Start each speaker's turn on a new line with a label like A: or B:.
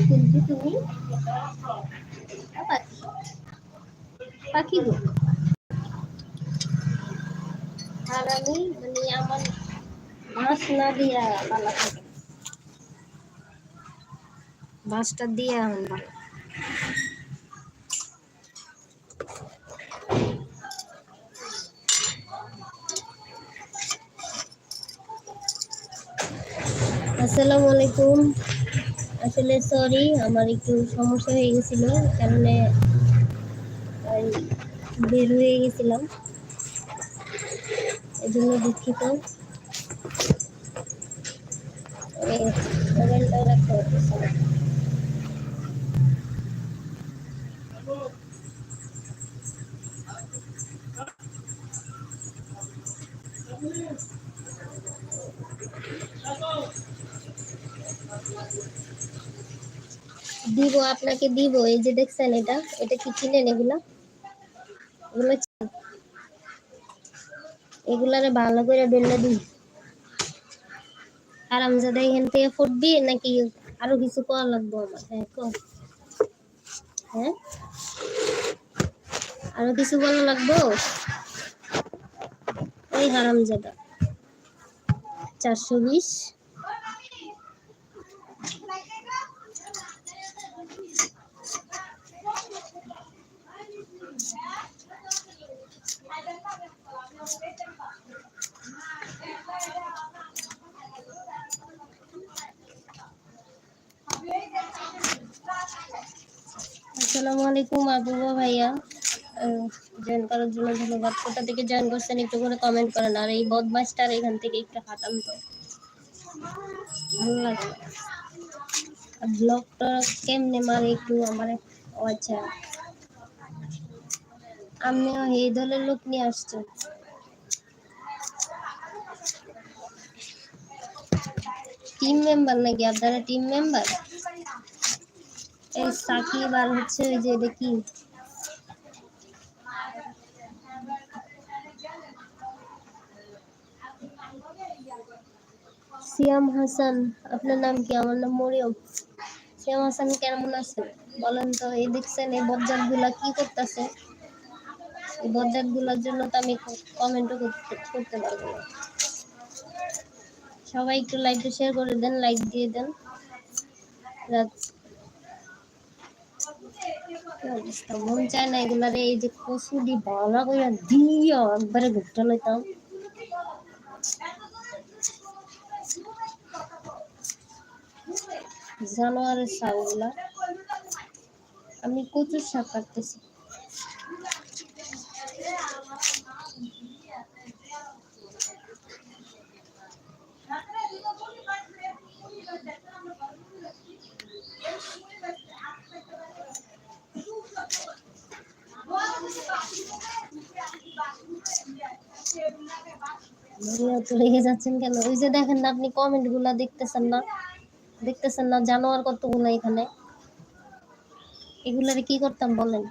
A: কিন্তু তুমি পাখি পাখি গো আর আমি মানে আমার মাছ না দিয়া পালা থাকে বাসটা দিয়ে এখন ভালো আসসালামু আলাইকুম আসলে সরি আমার একটু সমস্যা হয়ে গেছিল কারণে বের হয়ে গেছিলাম। এই জন্য দুঃখিত মোবাইলটা রাখতে দিব, আপনাকে দিব। এই যে দেখছেন এটা এটা কি কিনেন এগুলা? এগুলো এগুলারে ভালো করে এখান থেকে নাকি আরও কিছু করা লাগবে আমার? হ্যাঁ হ্যাঁ? আরও কিছু বলা লাগবো? এই হারামজাদা। চারশো বিশ। আসসালামু আলাইকুম আবুবা ভাইয়া। জয়েন করার জন্য ধন্যবাদ। কোথা থেকে জয়েন করছেন একটু করে কমেন্ট করেন। আর এই বদমাসটার এখান থেকে একটু হাতাম তো। ভালো লাগে আর ব্লগটা কেমনে মারে একটু আমার আচ্ছা আমিও এই দলের লোক নিয়ে আসছি। টিম মেম্বার নাকি আপনারা টিম মেম্বার সাকিব আর হচ্ছে ওই যে কি সিয়াম হাসান, আপনার নাম কি? আমার নাম মরিয়ম। সিয়াম হাসান কেমন আছেন? বলেন তো, এই দেখছেন, এই বজ্জাতগুলা কি করতেছে? এই বজ্জাতগুলার জন্য তো আমি কমেন্টও করতে পারব সবাই একটু লাইকটা শেয়ার করে দেন লাইক দিয়ে দেন। মন চায় না এই যে কসুডি ভালো করে দিও একবারে ঘুরতে লইতাম। জানোয়ারের শাকগুলা আমি কচুর শাক কাটতেছি। রেগে যাচ্ছেন কেন? ওই যে দেখেন না আপনি কমেন্টগুলা দেখতেছেন না? দেখতেছেন না জানোয়ার কতগুলো এখানে? এগুলারে কি করতাম বলেন?